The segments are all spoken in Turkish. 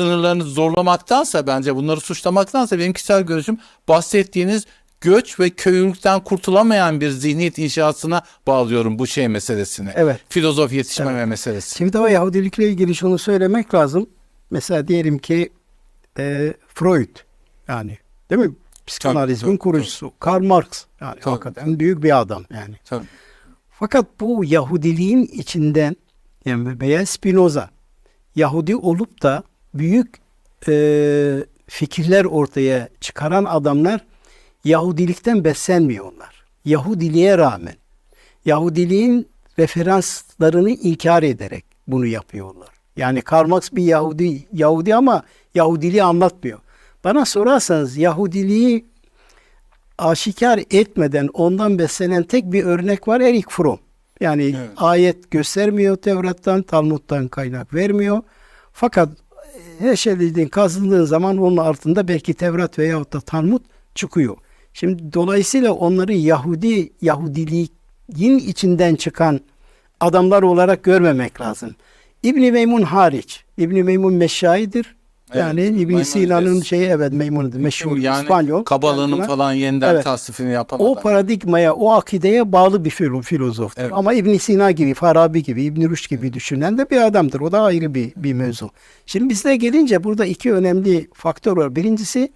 sınırlarını zorlamaktansa bence bunları suçlamaktansa benim kişisel görüşüm bahsettiğiniz göç ve köylülükten kurtulamayan bir zihniyet inşasına bağlıyorum bu şey meselesini. Evet. Filozof yetişmeme meselesi. Şimdi ama Yahudilikle ilgili şunu söylemek lazım. Mesela diyelim ki e, Freud yani değil mi? Psikanalizmin kurucusu. Karl Marx yani Tabii. hakikaten büyük bir adam yani. Tabii. Fakat bu Yahudiliğin içinden yani veya Spinoza Yahudi olup da büyük e, fikirler ortaya çıkaran adamlar Yahudilikten beslenmiyorlar. Yahudiliğe rağmen Yahudiliğin referanslarını inkar ederek bunu yapıyorlar. Yani Karl Marx bir Yahudi, Yahudi ama Yahudiliği anlatmıyor. Bana sorarsanız Yahudiliği aşikar etmeden ondan beslenen tek bir örnek var Erik Fromm. Yani Evet. ayet göstermiyor Tevrat'tan, Talmud'dan kaynak vermiyor. Fakat Heşelidin kazındığın zaman onun altında belki Tevrat veyahut da Talmud çıkıyor. Şimdi dolayısıyla onları Yahudi, Yahudiliğin içinden çıkan adamlar olarak görmemek lazım. İbni Meymun hariç. İbni Meymun meşayidir. Evet, Yani İbn. Sina'nın şeyi evet Meymun'dur. Meşhur yani İspanyol. Kabala'nın Yani falan yeniden Evet. tasnifini yapan o adam. paradigmaya, o akideye bağlı bir filo- filozoftur. Evet. Ama İbn Sina gibi, Farabi gibi, İbn Rüşd gibi düşünen de bir adamdır. O da ayrı bir, bir mevzu. Şimdi bizde gelince burada iki önemli faktör var. Birincisi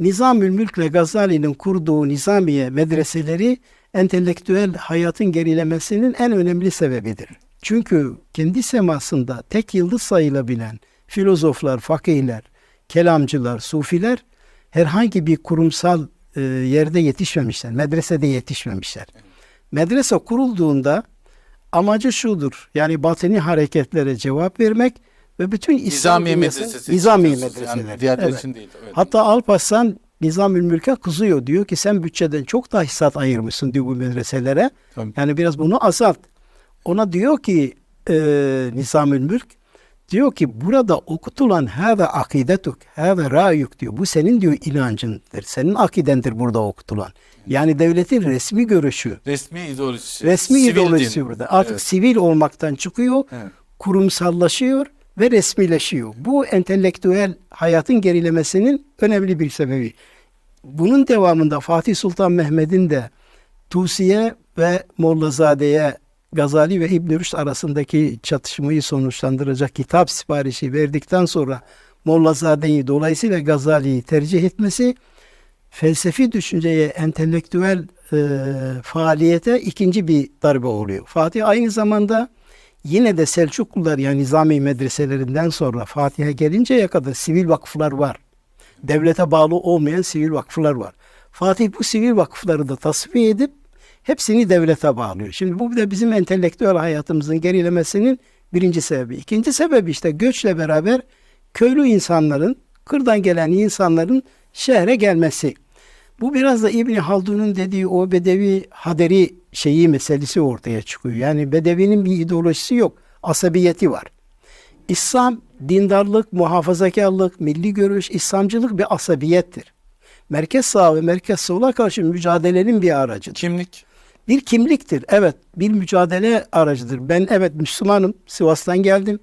Nizamül Mülk ile Gazali'nin kurduğu nizamiye medreseleri entelektüel hayatın gerilemesinin en önemli sebebidir. Çünkü kendi semasında tek yıldız sayılabilen filozoflar, fakihler, kelamcılar, sufiler herhangi bir kurumsal e, yerde yetişmemişler. Medresede yetişmemişler. Medrese kurulduğunda amacı şudur. Yani batini hareketlere cevap vermek ve bütün İslam Nizamiye medresesi. Nizamiye medreseleri. Yani diğerleri Evet. için değil. Evet. Hatta Alparslan Nizamül Mülk'e kızıyor. Diyor ki sen bütçeden çok daha hissat ayırmışsın diyor bu medreselere. Tabii. Yani biraz bunu azalt. Ona diyor ki e, Nizamül Mülk diyor ki burada okutulan hâve akidetuk, hâve râyuk diyor. Bu senin diyor inancındır. Senin akidendir burada okutulan. Yani devletin resmi görüşü, Resmi ideolojisi. resmi sivil ideolojisi din. burada. Artık Evet. sivil olmaktan çıkıyor, Evet. kurumsallaşıyor ve resmileşiyor. Bu entelektüel hayatın gerilemesinin önemli bir sebebi. Bunun devamında Fatih Sultan Mehmet'in de Tusi'ye ve Mollazade'ye Gazali ve İbn Rüşd arasındaki çatışmayı sonuçlandıracak kitap siparişi verdikten sonra Mollazade'yi dolayısıyla Gazali'yi tercih etmesi felsefi düşünceye, entelektüel e, faaliyete ikinci bir darbe oluyor. Fatih aynı zamanda yine de Selçuklular yani Nizami medreselerinden sonra Fatih'e gelinceye kadar sivil vakıflar var. Devlete bağlı olmayan sivil vakıflar var. Fatih bu sivil vakıfları da tasfiye edip hepsini devlete bağlıyor. Şimdi bu da bizim entelektüel hayatımızın gerilemesinin birinci sebebi. İkinci sebebi işte göçle beraber köylü insanların, kırdan gelen insanların şehre gelmesi. Bu biraz da İbni Haldun'un dediği o bedevi haderi şeyi meselesi ortaya çıkıyor. Yani bedevinin bir ideolojisi yok. Asabiyeti var. İslam dindarlık, muhafazakarlık, milli görüş, İslamcılık bir asabiyettir. Merkez sağ ve merkez sola karşı mücadelenin bir aracıdır. Kimlik. Bir kimliktir. Evet, bir mücadele aracıdır. Ben evet Müslümanım. Sivas'tan geldim.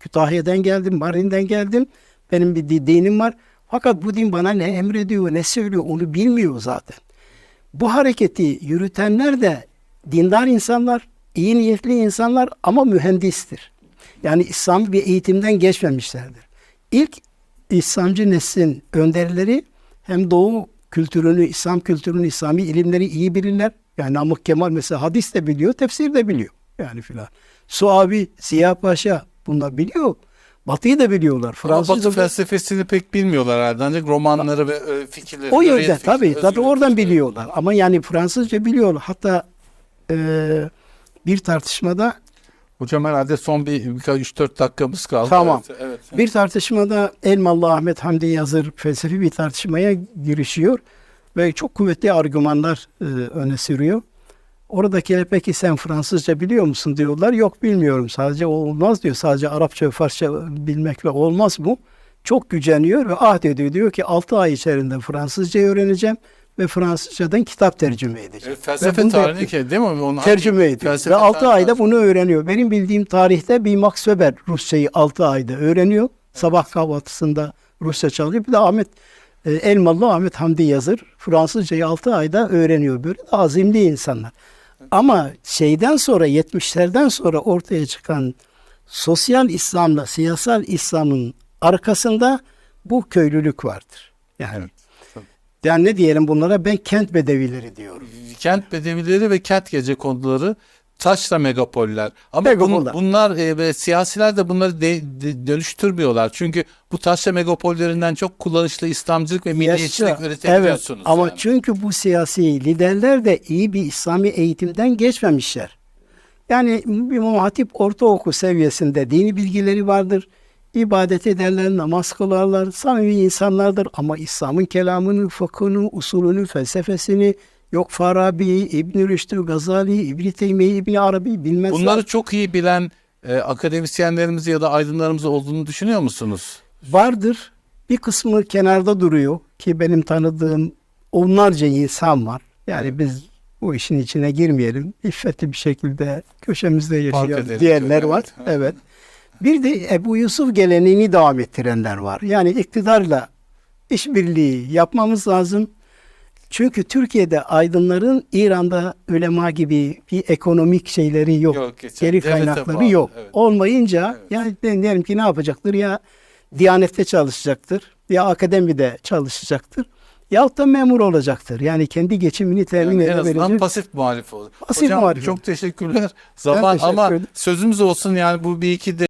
Kütahya'dan geldim, Mardin'den geldim. Benim bir di- dinim var. Fakat bu din bana ne emrediyor, ne söylüyor onu bilmiyor zaten. Bu hareketi yürütenler de dindar insanlar, iyi niyetli insanlar ama mühendistir. Yani İslami bir eğitimden geçmemişlerdir. İlk İslamcı neslin önderleri hem Doğu kültürünü, İslam kültürünü, İslami ilimleri iyi bilirler. Yani Namık Kemal mesela hadis de biliyor, tefsir de biliyor. Yani filan. Suavi, Ziya Paşa bunlar biliyor. Batı'yı da biliyorlar. Ama Batı Fransızca felsefesini pek bilmiyorlar herhalde. Ancak romanları ve e, fikirleri. o yönde fikri, tabii. Tabii oradan fikri. biliyorlar. Ama yani Fransızca biliyorlar. Hatta eee, bir tartışmada Hocam herhalde son bir birkaç 3-4 dakikamız kaldı. Tamam. Evet, evet. Bir tartışmada Elmalı Ahmet Hamdi Yazır felsefi bir tartışmaya girişiyor ve çok kuvvetli argümanlar e, öne sürüyor. Oradakiler peki sen Fransızca biliyor musun diyorlar. Yok bilmiyorum sadece olmaz diyor. Sadece Arapça ve Farsça bilmekle olmaz bu. Çok güceniyor ve ahd ediyor. Diyor ki 6 ay içerisinde Fransızca öğreneceğim ve Fransızcadan kitap tercüme edeceğim. E, felsefe tarihini ki değil mi? Onu tercüme ediyor. Ve 6 tarihi- ayda bunu öğreniyor. Benim bildiğim tarihte bir Max Weber Rusçayı 6 ayda öğreniyor. Sabah kahvaltısında Rusça çalışıyor. Bir de Ahmet Elmalı Ahmet Hamdi Yazır Fransızcayı 6 ayda öğreniyor. Böyle azimli insanlar. Ama şeyden sonra 70'lerden sonra ortaya çıkan sosyal İslam'la siyasal İslam'ın arkasında bu köylülük vardır. Yani Evet. yani ne diyelim bunlara ben kent bedevileri diyorum. Kent bedevileri ve kent gece konduları taşra megapoller. Ama bun- bunlar e, ve siyasiler de bunları de- de- dönüştürmüyorlar. Çünkü bu taşra megapollerinden çok kullanışlı İslamcılık ve milliyetçilik üretebiliyorsunuz. Evet, ama yani. çünkü bu siyasi liderler de iyi bir İslami eğitimden geçmemişler. Yani bir İmam Hatip ortaokul seviyesinde dini bilgileri vardır. İbadet ederler, namaz kılarlar, samimi insanlardır. Ama İslam'ın kelamını, fıkhını, usulünü, felsefesini, yok Farabi, İbn-i Rüşdü, Gazali, İbn-i Teymiye, İbn-i Arabi bilmezler. Bunları çok iyi bilen e, akademisyenlerimiz ya da aydınlarımız olduğunu düşünüyor musunuz? vardır. Bir kısmı kenarda duruyor ki benim tanıdığım onlarca insan var. Yani biz bu işin içine girmeyelim. İffetli bir şekilde köşemizde edelim diyenler var. evet. Evet. Bir de Ebu Yusuf geleneğini devam ettirenler var. Yani iktidarla işbirliği yapmamız lazım. Çünkü Türkiye'de aydınların İran'da ulema gibi bir ekonomik şeyleri yok. Yok, geçen- Geri kaynakları bağlı, yok. evet. Olmayınca Evet. yani diyelim ki ne yapacaktır ya Diyanet'te çalışacaktır ya akademide çalışacaktır yahut da memur olacaktır. Yani kendi geçimini temin Yani en azından edebilecek. pasif muhalif olur. Pasif Hocam muhalif. çok teşekkürler. Zaman teşekkür ama sözümüz olsun yani bu bir iki de